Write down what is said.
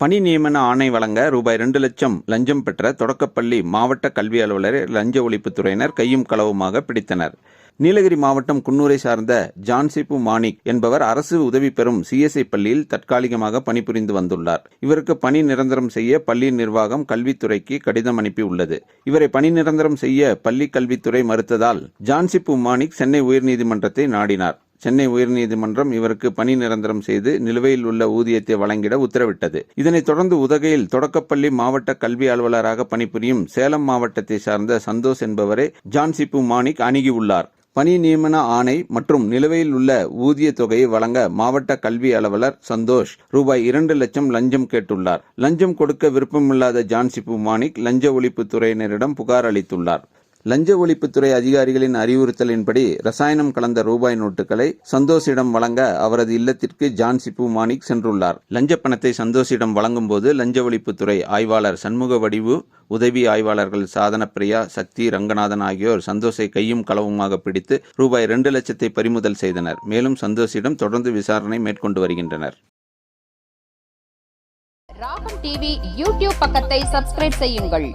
பணி நியமன ஆணை வழங்க ரூபாய் ரெண்டு லட்சம் லஞ்சம் பெற்ற தொடக்கப்பள்ளி மாவட்ட கல்வி அலுவலரை லஞ்ச ஒழிப்புத்துறையினர் கையும் களவுமாக பிடித்தனர். நீலகிரி மாவட்டம் குன்னூரை சார்ந்த ஜான்சிப்பு மாணிக் என்பவர் அரசு உதவி பெறும் சிஎஸ்ஐ பள்ளியில் தற்காலிகமாக பணிபுரிந்து வந்துள்ளார். இவருக்கு பணி நிரந்தரம் செய்ய பள்ளி நிர்வாகம் கல்வித்துறைக்கு கடிதம் அனுப்பியுள்ளது. இவரை பணி நிரந்தரம் செய்ய பள்ளி கல்வித்துறை மறுத்ததால் ஜான்சிப்பு மாணிக் சென்னை உயர்நீதிமன்றத்தை நாடினார். சென்னை உயர்நீதிமன்றம் இவருக்கு பணி நிரந்தரம் செய்து நிலுவையில் உள்ள ஊதியத்தை வழங்கிட உத்தரவிட்டது. இதனைத் தொடர்ந்து உதகையில் தொடக்கப்பள்ளி மாவட்ட கல்வி அலுவலராக பணிபுரியும் சேலம் மாவட்டத்தை சார்ந்த சந்தோஷ் என்பவரை ஜான்சிப்பு மாணிக் அணுகியுள்ளார். பணி நியமன ஆணை மற்றும் நிலுவையில் உள்ள ஊதிய தொகையை வழங்க மாவட்ட கல்வி அலுவலர் சந்தோஷ் ரூபாய் இரண்டு லட்சம் லஞ்சம் கேட்டுள்ளார். லஞ்சம் கொடுக்க விருப்பமில்லாத ஜான்சிப்பு மாணிக் லஞ்ச ஒழிப்புத் துறையினரிடம் புகார் அளித்துள்ளார். லஞ்ச ஒழிப்புத்துறை அதிகாரிகளின் அறிவுறுத்தலின்படி ரசாயனம் கலந்த ரூபாய் நோட்டுகளை சந்தோஷிடம் வழங்க அவரது இல்லத்திற்கு ஜான் சிப்பு மாணிக் சென்றுள்ளார். லஞ்ச பணத்தை சந்தோஷிடம் வழங்கும்போது லஞ்ச ஒழிப்புத்துறை ஆய்வாளர் சண்முக வடிவு உதவி ஆய்வாளர்கள் சாதன பிரியா சக்தி ரங்கநாதன் ஆகியோர் சந்தோஷை கையும் களவுமாக பிடித்து ரூபாய் இரண்டு லட்சத்தை பறிமுதல் செய்தனர். மேலும் சந்தோஷிடம் தொடர்ந்து விசாரணை மேற்கொண்டு வருகின்றனர். ராகம் டிவி யூடியூப் பக்கத்தை சப்ஸ்கிரைப் செய்யுங்கள்.